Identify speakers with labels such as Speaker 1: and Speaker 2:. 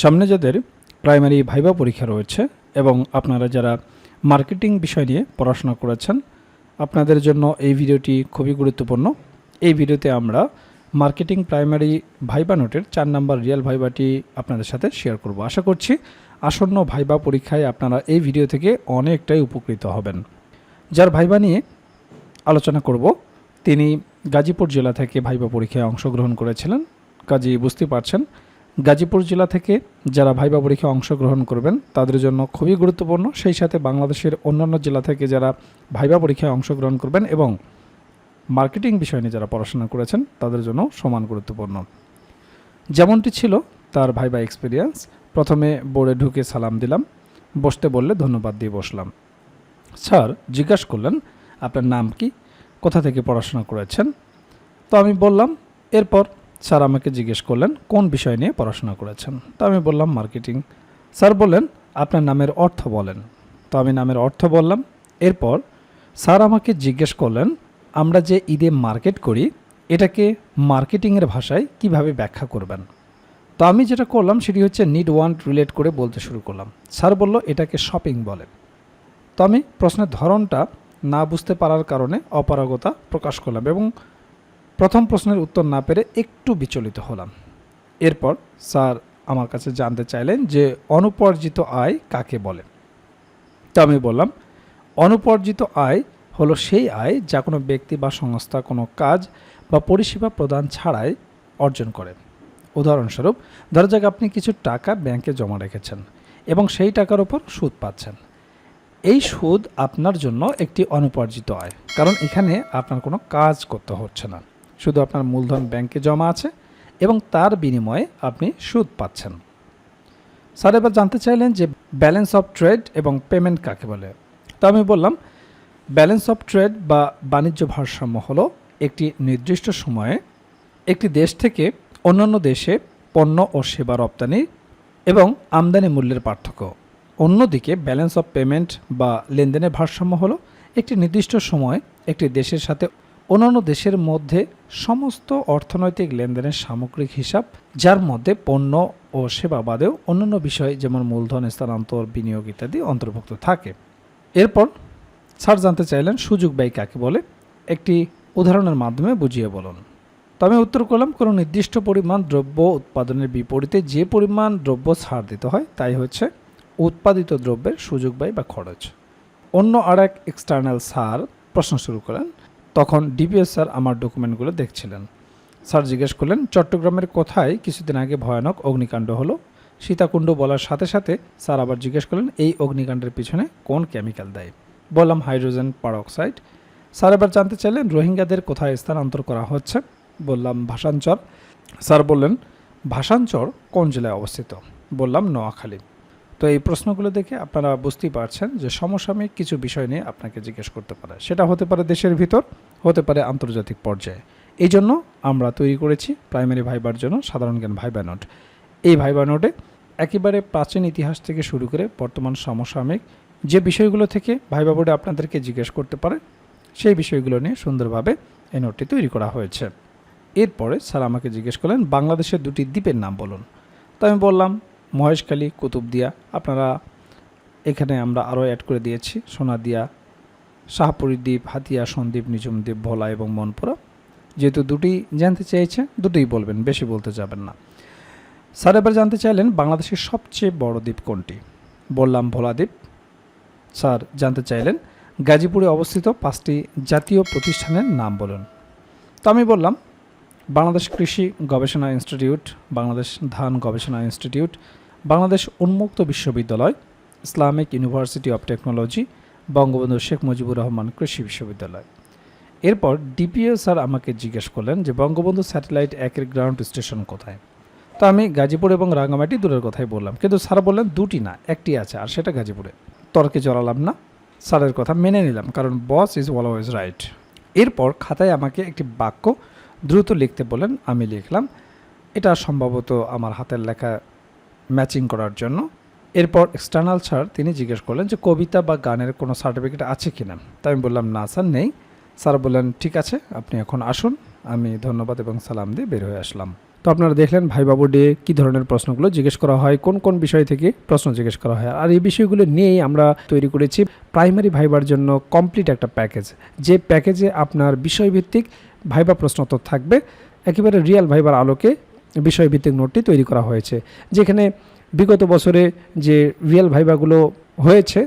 Speaker 1: সামনে যাদের primary viva পরীক্ষা রয়েছে এবং আপনারা যারা মার্কেটিং বিষয় নিয়ে পড়াশোনা করেছেন, আপনাদের জন্য এই ভিডিওটি খুবই গুরুত্বপূর্ণ। এই ভিডিওতে আমরা মার্কেটিং প্রাইমারি ভাইবা নোটের চার নাম্বার রিয়েল ভাইবাটি আপনাদের সাথে শেয়ার করব। আশা করছি আসন্ন ভাইবা পরীক্ষায় আপনারা এই ভিডিও থেকে অনেকটাই উপকৃত হবেন। যার ভাইবা নিয়ে আলোচনা করব, তিনি গাজীপুর জেলা থেকে ভাইবা পরীক্ষায় অংশগ্রহণ করেছিলেন। কাজী বুঝতে পারছেন গাজীপুর জেলা থেকে যারা ভাইবা পরীক্ষায় অংশগ্রহণ করবেন, তাদের জন্য খুবই গুরুত্বপূর্ণ। সেই সাথে বাংলাদেশের অন্যান্য জেলা থেকে যারা ভাইবা পরীক্ষায় অংশগ্রহণ করবেন এবং মার্কেটিং বিষয় নিয়ে যারা পড়াশোনা করেছেন, তাদের জন্য সমান গুরুত্বপূর্ণ। যেমনটি ছিল তার ভাইবা এক্সপিরিয়েন্স প্রথমে বোর্ডে ঢুকে সালাম দিলাম, বসতে বললে ধন্যবাদ দিয়ে বসলাম। স্যার, জিজ্ঞাসা করলেন, আপনার নাম কি? কোথা থেকে পড়াশোনা করেছেন? তো আমি বললাম, এরপর স্যার আমাকে জিজ্ঞেস করলেন, কোন বিষয় নিয়ে পড়াশোনা করেছেন? তো আমি বললাম, মার্কেটিং। স্যার বললেন, আপনার নামের অর্থ বলেন। তো আমি নামের অর্থ বললাম। এরপর স্যার আমাকে জিজ্ঞেস করলেন, আমরা যে ঈদে মার্কেট করি, এটাকে মার্কেটিংয়ের ভাষায় কীভাবে ব্যাখ্যা করবেন? তো আমি যেটা করলাম, সেটি হচ্ছে নিড ওয়ান্ট রিলেট করে বলতে শুরু করলাম। স্যার বলল, এটাকে শপিং বলে। তো আমি প্রশ্নের ধরনটা না বুঝতে পারার কারণে অপারগতা প্রকাশ করলাম এবং প্রথম প্রশ্নের উত্তর না পেরে একটু বিচলিত হলাম। এরপর স্যার আমার কাছে জানতে চাইলেন যে অনুপার্জিত আয় কাকে বলে? তো আমি বললাম, অনুপার্জিত আয় হলো সেই আয় যা কোনো ব্যক্তি বা সংস্থা, কোনো কাজ বা পরিষেবা প্রদান ছাড়াই অর্জন করে। উদাহরণস্বরূপ, ধরা যাক আপনি কিছু টাকা ব্যাংকে জমা রেখেছেন এবং সেই টাকার ওপর সুদ পাচ্ছেন। এই সুদ আপনার জন্য একটি অনুপার্জিত আয়, কারণ এখানে আপনার কোনো কাজ করতে হচ্ছে না। শুধু আপনার মূলধন ব্যাংকে জমা আছে এবং তার বিনিময়ে আপনি সুদ পাচ্ছেন। স্যার, এবার জানতে চাইলেন যে ব্যালেন্স অফ ট্রেড এবং পেমেন্ট কাকে বলে? তো আমি বললাম ব্যালেন্স অফ ট্রেড বা বাণিজ্য ভারসাম্য হলো একটি নির্দিষ্ট সময়ে একটি দেশ থেকে অন্যান্য দেশে পণ্য ও সেবা রপ্তানি এবং আমদানি মূল্যের পার্থক্য। অন্যদিকে ব্যালেন্স অফ পেমেন্ট বা লেনদেনের ভারসাম্য হলো একটি নির্দিষ্ট সময় একটি দেশের সাথে অন্যান্য দেশের মধ্যে সমস্ত অর্থনৈতিক লেনদেনের সামগ্রিক হিসাব, যার মধ্যে পণ্য ও সেবা বাদেও অন্যান্য বিষয় যেমন মূলধন, স্থানান্তর, বিনিয়োগ ইত্যাদি অন্তর্ভুক্ত থাকে। এরপর স্যার জানতে চাইলেন সুযোগ ব্যয় কাকে বলে? একটি উদাহরণের মাধ্যমে বুঝিয়ে বলুন। তো আমি উত্তর করলাম, কোনো নির্দিষ্ট পরিমাণ দ্রব্য উৎপাদনের বিপরীতে যে পরিমাণ দ্রব্য ছাড় দিতে হয়, তাই হচ্ছে উৎপাদিত দ্রব্যের সুযোগ ব্যয় বা খরচ। অন্য আর এক এক্সটার্নাল সার প্রশ্ন শুরু করেন তখন ডিপিএস স্যার আমার ডকুমেন্টগুলো দেখছিলেন। স্যার জিজ্ঞেস করলেন, চট্টগ্রামের কোথায়? কিছুদিন আগে ভয়ানক অগ্নিকাণ্ড হলো। সীতাকুণ্ড বলার সাথে সাথে স্যার আবার জিজ্ঞেস করলেন, এই অগ্নিকাণ্ডের পিছনে কোন কেমিক্যাল দেয়? বললাম, হাইড্রোজেন পারঅক্সাইড স্যার এবার জানতে চাইলেন, রোহিঙ্গাদের কোথায় স্থানান্তর করা হচ্ছে? বললাম ভাষাঞ্চর স্যার বললেন ভাষাঞ্চর কোন জেলায় অবস্থিত? বললাম, নোয়াখালী। তো এই প্রশ্নগুলো দেখে আপনারা বুঝতেই পারছেন যে সমসাময়িক কিছু বিষয় নিয়ে আপনাকে জিজ্ঞেস করতে পারে। সেটা হতে পারে দেশের ভিতর, হতে পারে আন্তর্জাতিক পর্যায়ে। এই জন্য আমরা তৈরি করেছি প্রাইমারি ভাইবার জন্য সাধারণ জ্ঞান ভাইবা নোট। এই ভাইবা নোটে একেবারে প্রাচীন ইতিহাস থেকে শুরু করে বর্তমান সমসাময়িক যে বিষয়গুলো থেকে ভাইবা বোর্ডে আপনাদেরকে জিজ্ঞেস করতে পারে, সেই বিষয়গুলো নিয়ে সুন্দরভাবে এই নোটটি তৈরি করা হয়েছে। এরপরে স্যার আমাকে জিজ্ঞেস করলেন, বাংলাদেশের দুটি দ্বীপের নাম বলুন। তো আমি বললাম মহেশখালী, কুতুবদিয়া। আপনারা এখানে আমরা আরও অ্যাড করে দিয়েছি। সোনাদিয়া, শাহপুরী দ্বীপ, হাতিয়া, সন্দ্বীপ নিজুম দ্বীপ, ভোলা এবং মনপুরা। যেহেতু দুটি জানতে চেয়েছে দুটোই বলবেন, বেশি বলতে যাবেন না। স্যার, এবার জানতে চাইলেন বাংলাদেশের সবচেয়ে বড় দ্বীপ কোনটি? বললাম ভোলা দ্বীপ। স্যার, জানতে চাইলেন গাজীপুরে অবস্থিত পাঁচটি জাতীয় প্রতিষ্ঠানের নাম বলুন। তো আমি বললাম, বাংলাদেশ কৃষি গবেষণা ইনস্টিটিউট, বাংলাদেশ ধান গবেষণা ইনস্টিটিউট বাংলাদেশ উন্মুক্ত বিশ্ববিদ্যালয়, Islamic university of technology, Bangabandhu Sheikh Mujibur Rahman কৃষি বিশ্ববিদ্যালয়। এরপর ডিপিও স্যার আমাকে জিজ্ঞেস করলেন যে, বঙ্গবন্ধু স্যাটেলাইট একের গ্রাউন্ড স্টেশন কোথায়? তো আমি গাজীপুর এবং রাঙামাটি দূরের কথাই বললাম। কিন্তু স্যার বললেন, দুটি না, একটি আছে, আর সেটা গাজীপুরে। তর্কে জড়ালাম না। স্যারের কথা মেনে নিলাম, কারণ বস ইজ অলওয়েজ রাইট। এরপর খাতায় আমাকে একটি বাক্য দ্রুত লিখতে বলেন আমি লিখলাম, এটা সম্ভবত আমার হাতের লেখা ম্যাচিং করার জন্য। এরপর এক্সটার্নাল স্যার তিনি জিজ্ঞেস করলেন যে কবিতা বা গানের কোনো সার্টিফিকেট আছে কি না তাই আমি বললাম, না স্যার, নেই। স্যার বললেন, ঠিক আছে, আপনি এখন আসুন। আমি ধন্যবাদ এবং সালাম দিয়ে বের হয়ে আসলাম। তো আপনারা দেখলেন ভাইবা বোর্ডে কী ধরনের প্রশ্নগুলো জিজ্ঞেস করা হয়, কোন কোন বিষয় থেকে প্রশ্ন জিজ্ঞেস করা হয়। আর এই বিষয়গুলো নিয়েই আমরা তৈরি করেছি প্রাইমারি ভাইবার জন্য কমপ্লিট একটা প্যাকেজ যে প্যাকেজে আপনার বিষয়ভিত্তিক ভাইবা প্রশ্ন তো থাকবে, একেবারে রিয়েল ভাইবার আলোকে বিষয়ভিত্তিক নোটটি তৈরি করা হয়েছে। যেখানে বিগত বছরে যে রিয়েল ভাইভাগুলো হয়েছে